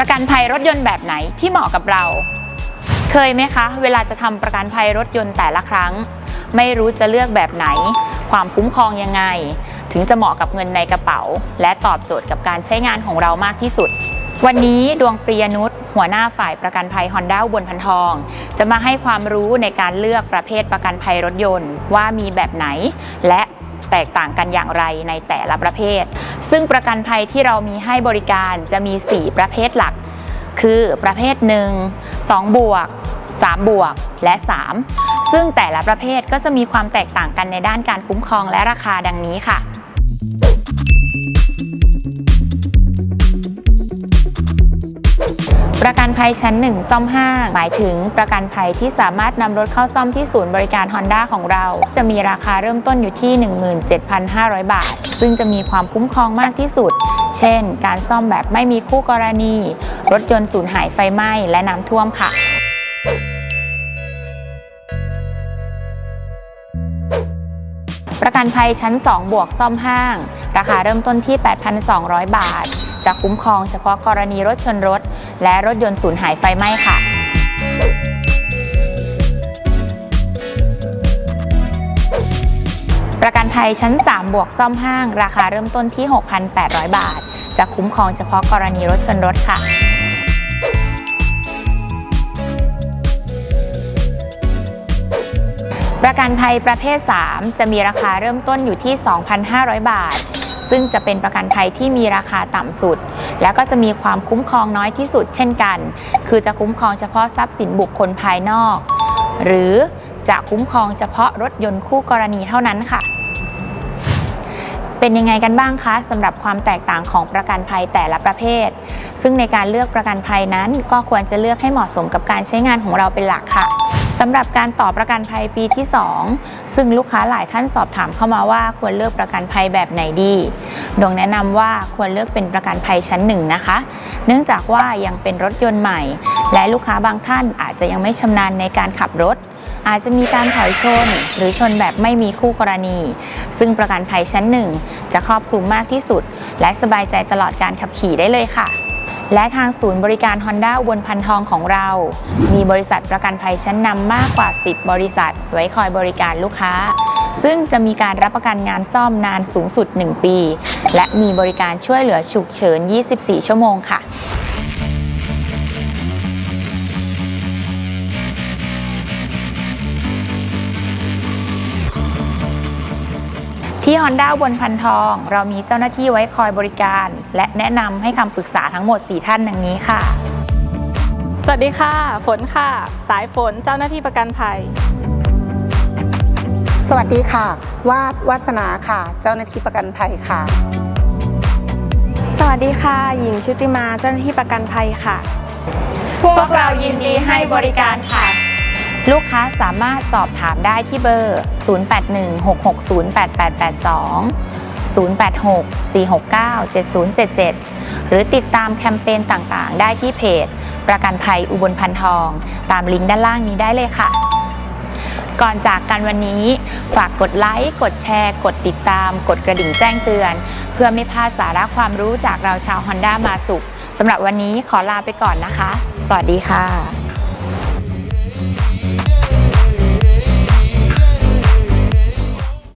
ประกันภัยรถยนต์แบบไหนที่เหมาะกับเรา เคยไหมคะ เวลาจะทำประกันภัยรถยนต์แต่ละครั้ง ไม่รู้จะเลือกแบบไหน ความคุ้มครองยังไง ถึงจะเหมาะกับเงินในกระเป๋า และตอบโจทย์กับการใช้งานของเรามากที่สุด วันนี้ดวงปริยนุชหัวหน้าฝ่ายประกันภัย Honda อุบลพันทอง จะมาให้ความรู้ในการเลือกประเภทประกันภัยรถยนต์ ว่ามีแบบไหน และแตกต่างกันอย่างไรในแต่ละประเภท ซึ่งประกันภัยที่เรามีให้บริการจะมี 4 ประเภทหลัก คือประเภท 1 2 บวก 3 บวก และ 3 ซึ่งแต่ละประเภทก็จะมีความแตกต่างกันในด้านการคุ้มครองและราคาดังนี้ค่ะ ภัยชั้น 1 ซ่อม 5 หมายถึงประกันภัยที่สามารถนำรถเข้าซ่อมที่ศูนย์บริการ Honda ของเรา จะมีราคาเริ่มต้นอยู่ที่ 17,500 บาท ซึ่งจะมีความคุ้มครองมากที่สุด เช่น การซ่อมแบบไม่มีคู่กรณี รถยนต์สูญหายไฟไหม้และน้ำท่วมค่ะประกันภัยชั้น 2 บวกซ่อมห้าง ราคาเริ่มต้นที่ 8,200 บาท จะคุ้มครองเฉพาะกรณีรถชนรถ และรถยนต์สูญหายไฟไหม้ค่ะประกันภัยชั้น 3 บวกซ่อมห้าง ราคาเริ่มต้นที่ 6,800 บาท จะคุ้มครองเฉพาะกรณีรถชนรถค่ะ ประกันภัยประเภท 3 จะมีราคาเริ่มต้นอยู่ที่ 2,500 บาท ซึ่งจะเป็นประกันภัยที่มีราคาต่ำสุด แล้วก็จะมีความคุ้มครองน้อยที่สุดเช่นกัน คือจะคุ้มครองเฉพาะทรัพย์สินบุคคลภายนอก หรือจะคุ้มครองเฉพาะรถยนต์คู่กรณีเท่านั้นค่ะ เป็นยังไงกันบ้างคะสำหรับความแตกต่างของประกันภัยแต่ละประเภท ซึ่งในการเลือกประกันภัยนั้นก็ควรจะเลือกให้เหมาะสมกับการใช้งานของเราเป็นหลักค่ะ สำหรับการต่อประกันภัยปีที่ 2 ซึ่งลูกค้าหลายท่านสอบถามเข้ามาว่าควรเลือกประกันภัยแบบไหนดี ดวงแนะนำว่าควรเลือกเป็นประกันภัยชั้นหนึ่งนะคะ เนื่องจากว่ายังเป็นรถยนต์ใหม่ และลูกค้าบางท่านอาจจะยังไม่ชำนาญในการขับรถ อาจจะมีการถอยชน หรือชนแบบไม่มีคู่กรณี ซึ่งประกันภัยชั้นหนึ่งจะครอบคลุมมากที่สุด และสบายใจตลอดการขับขี่ได้เลยค่ะ และทางศูนย์บริการ Honda อุบลพันทองของเรา มีบริษัทประกันภัยชั้นนำมากกว่า 10 บริษัท ไว้คอยบริการลูกค้า ซึ่งจะมีการรับประกันงานซ่อมนานสูงสุด 1 ปี และมีบริการช่วยเหลือฉุกเฉิน 24 ชั่วโมงค่ะ ที่ Honda บนพันทอง เรามีเจ้าหน้าที่ไว้คอยบริการ และแนะนำให้คำปรึกษาทั้งหมด 4 ท่านดังนี้ค่ะ สวัสดีค่ะ ฝนค่ะ สายฝนเจ้าหน้าที่ประกันภัย สวัสดีค่ะ วาดวาสนาค่ะ เจ้าหน้าที่ประกันภัยค่ะ สวัสดีค่ะ หญิงชุติมาเจ้าหน้าที่ประกันภัยค่ะ พวกเรายินดีให้บริการค่ะ ลูกค้าสามารถสอบถามได้ที่เบอร์ 0816608882 086-469-7077 หรือติดตามแคมเปญต่างๆ ได้ที่เพจ ประกันภัยอุบลพันทอง ตามลิงก์ด้านล่างนี้ได้เลยค่ะ ก่อนจากกันวันนี้ ฝากกดไลค์ กดแชร์ กดติดตาม กดกระดิ่งแจ้งเตือน เพื่อไม่พลาดสาระความรู้จากเราชาว Honda มาสุขสำหรับวันนี้ขอลาไปก่อนนะคะ สวัสดีค่ะ